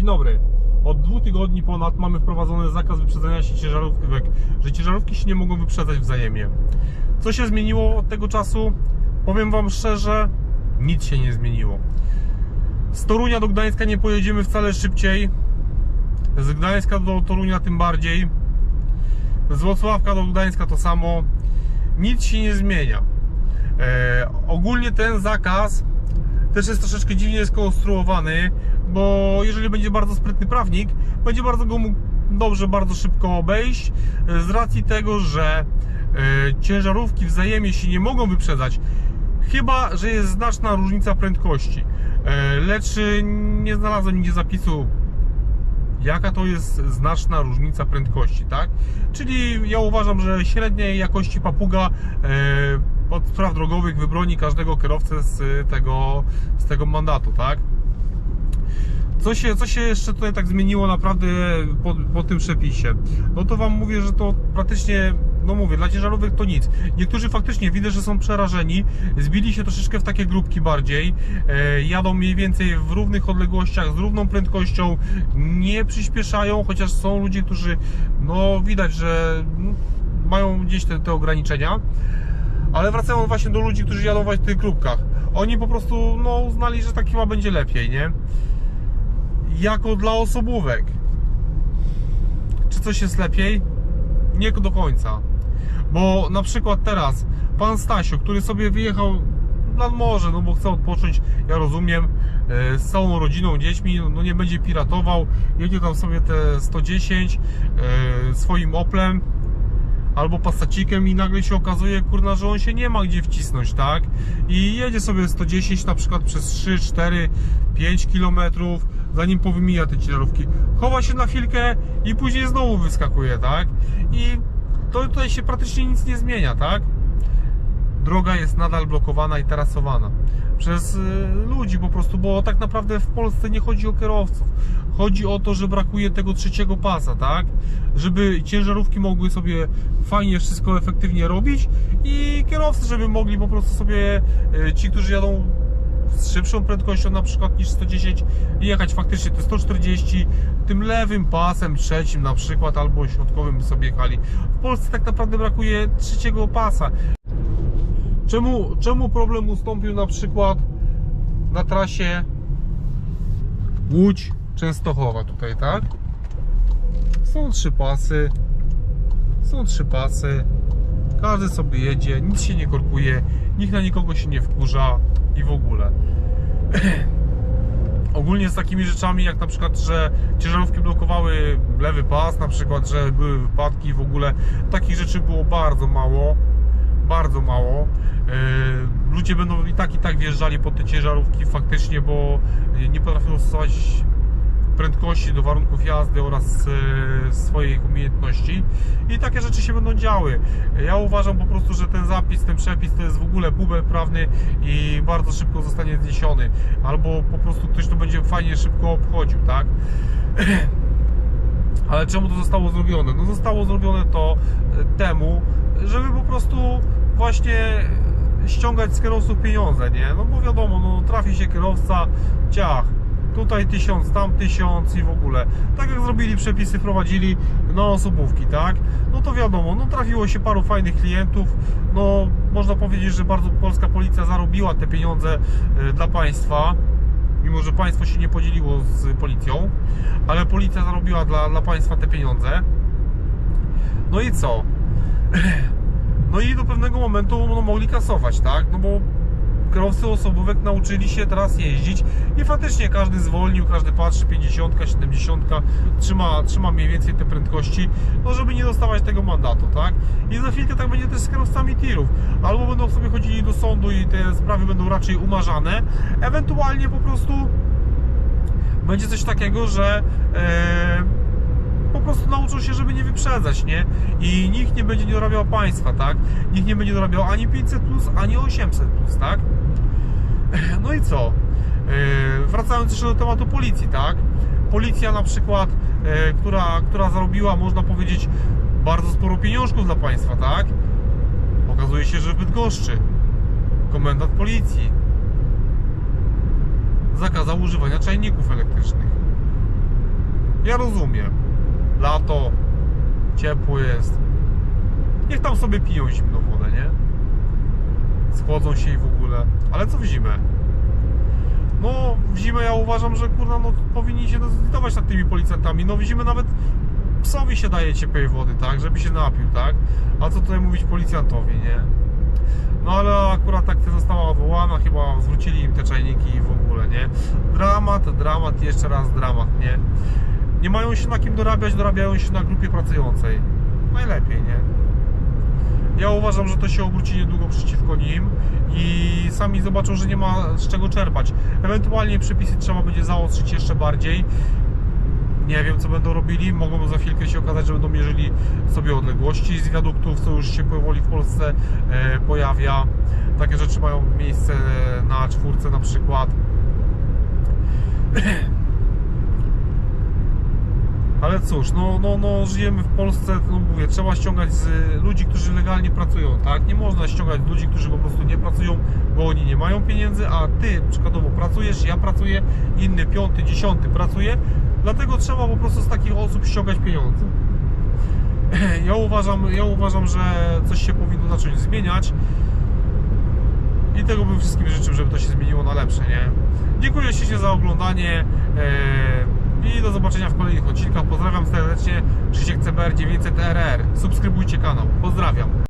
Dzień dobry. Od dwóch tygodni ponad mamy wprowadzony zakaz wyprzedzania się ciężarówek, że ciężarówki się nie mogą wyprzedzać wzajemnie. Co się zmieniło od tego czasu? Powiem Wam szczerze, nic się nie zmieniło. Z Torunia do Gdańska nie pojedziemy wcale szybciej. Z Gdańska do Torunia tym bardziej. Z Wrocławka do Gdańska to samo. Nic się nie zmienia. E, ogólnie ten zakaz też jest troszeczkę dziwnie skonstruowany, bo jeżeli będzie bardzo sprytny prawnik, będzie bardzo go mógł dobrze, bardzo szybko obejść z racji tego, że e, ciężarówki wzajemnie się nie mogą wyprzedzać, chyba że jest znaczna różnica prędkości. E, lecz e, nie znalazłem nigdzie zapisu jaka to jest znaczna różnica prędkości, tak? Czyli ja uważam, że średniej jakości papuga od spraw drogowych wybroni każdego kierowcę z tego, z tego mandatu, tak? Co się, co się jeszcze tutaj tak zmieniło naprawdę po, po tym przepisie? No to Wam mówię, że to praktycznie, no mówię, dla ciężarówek to nic. Niektórzy faktycznie widzę, że są przerażeni, zbili się troszeczkę w takie grupki bardziej, e, jadą mniej więcej w równych odległościach, z równą prędkością, nie przyspieszają, chociaż są ludzie, którzy, no widać, że no, mają gdzieś te, te ograniczenia. Ale wracając właśnie do ludzi, którzy jadą w tych grupkach. Oni po prostu no, uznali, że tak chyba będzie lepiej, nie? jako dla osobówek. Czy coś jest lepiej? Nie do końca. Bo na przykład teraz pan Stasio, który sobie wyjechał nad morze, no bo chce odpocząć, ja rozumiem, e, z całą rodziną, dziećmi, no nie będzie piratował, jedzie tam sobie te 110 e, swoim Oplem albo Passacikiem i nagle się okazuje, kurna, że on się nie ma gdzie wcisnąć, tak? I jedzie sobie 110 na przykład przez 3, 4, 5 kilometrów, zanim powymija te ciężarówki. Chowa się na chwilkę i później znowu wyskakuje, tak? I to tutaj się praktycznie nic nie zmienia, tak? droga jest nadal blokowana i tarasowana przez y, ludzi po prostu, bo tak naprawdę w Polsce nie chodzi o kierowców. Chodzi o to, że brakuje tego trzeciego pasa, tak? Żeby ciężarówki mogły sobie fajnie wszystko efektywnie robić i kierowcy, żeby mogli po prostu sobie y, ci, którzy jadą z szybszą prędkością na przykład niż 110 i jechać faktycznie te 140 tym lewym pasem trzecim na przykład albo środkowym sobie jechali. W Polsce tak naprawdę brakuje trzeciego pasa. Czemu, czemu problem ustąpił na przykład na trasie Łódź Częstochowa tutaj, tak? Są trzy pasy. Są trzy pasy. Każdy sobie jedzie, nic się nie korkuje, nikt na nikogo się nie wkurza i w ogóle. Ogólnie z takimi rzeczami jak na przykład, że ciężarówki blokowały lewy pas, na przykład, że były wypadki w ogóle, takich rzeczy było bardzo mało bardzo mało. Yy, Ludzie będą i tak i tak wjeżdżali pod te ciężarówki faktycznie, bo nie potrafią stosować prędkości do warunków jazdy oraz yy, swoich umiejętności i takie rzeczy się będą działy. Ja uważam po prostu, że ten zapis, ten przepis to jest w ogóle bubel prawny i bardzo szybko zostanie zniesiony. Albo po prostu ktoś to będzie fajnie szybko obchodził, tak? Ale czemu to zostało zrobione? No zostało zrobione to e, temu, żeby po prostu właśnie ściągać z kierowców pieniądze, nie? No bo wiadomo, no trafi się kierowca, ciach, tutaj tysiąc, tam tysiąc i w ogóle. Tak jak zrobili przepisy, wprowadzili na osobówki, tak? No to wiadomo, no trafiło się paru fajnych klientów, no można powiedzieć, że bardzo polska policja zarobiła te pieniądze e, dla państwa, mimo że państwo się nie podzieliło z policją, ale policja zarobiła dla, dla państwa te pieniądze. No i co? No i do pewnego momentu no, mogli kasować, tak? No bo kierowcy osobówek nauczyli się teraz jeździć i faktycznie każdy zwolnił, każdy patrzy 50, 70, trzyma, trzyma mniej więcej te prędkości, no żeby nie dostawać tego mandatu, tak? I za chwilkę tak będzie też z kierowcami tirów. Albo będą sobie chodzili do sądu i te sprawy będą raczej umarzane, ewentualnie po prostu będzie coś takiego, że e, po prostu nauczą się, żeby nie wyprzedzać, nie? I nikt nie będzie dorabiał państwa, tak? Nikt nie będzie dorabiał ani 500, plus, ani 800, plus, tak? No i co? E, wracając jeszcze do tematu policji, tak? Policja na przykład, e, która, która zarobiła, można powiedzieć, bardzo sporo pieniążków dla państwa, tak? Okazuje się, że w Bydgoszczy komendant policji zakazał używania czajników elektrycznych. Ja rozumiem. Lato, ciepło jest. Niech tam sobie piją zimną wodę, nie? Schłodzą się i w ogóle. Ale co w zimę? No, w zimę ja uważam, że kurna, no powinni się zdecydować nad tymi policjantami. No w zimę nawet psowi się daje ciepłej wody, tak? Żeby się napił, tak? A co tutaj mówić policjantowi, nie? No ale akurat tak została odwołana, chyba zwrócili im te czajniki i w ogóle, nie? Dramat, dramat, jeszcze raz dramat, nie? Nie mają się na kim dorabiać, dorabiają się na grupie pracującej. Najlepiej, nie? Ja uważam, że to się obróci niedługo przeciwko nim i sami zobaczą, że nie ma z czego czerpać. Ewentualnie przepisy trzeba będzie zaostrzyć jeszcze bardziej. Nie wiem, co będą robili. Mogą za chwilkę się okazać, że będą mierzyli sobie odległości z wiaduktów, co już się powoli w Polsce e, pojawia. Takie rzeczy mają miejsce na czwórce na przykład. Cóż, no, no, no żyjemy w Polsce, no mówię, trzeba ściągać z ludzi, którzy legalnie pracują, tak? Nie można ściągać ludzi, którzy po prostu nie pracują, bo oni nie mają pieniędzy, a ty przykładowo pracujesz, ja pracuję, inny piąty, dziesiąty pracuje, dlatego trzeba po prostu z takich osób ściągać pieniądze. Ja uważam, ja uważam, że coś się powinno zacząć zmieniać i tego bym wszystkim życzył, żeby to się zmieniło na lepsze, nie? Dziękuję ślicznie za oglądanie e, i do zobaczenia w kolejnych odcinkach. Pozdrawiam serdecznie, Krzysiek CBR 900RR. Subskrybujcie kanał. Pozdrawiam.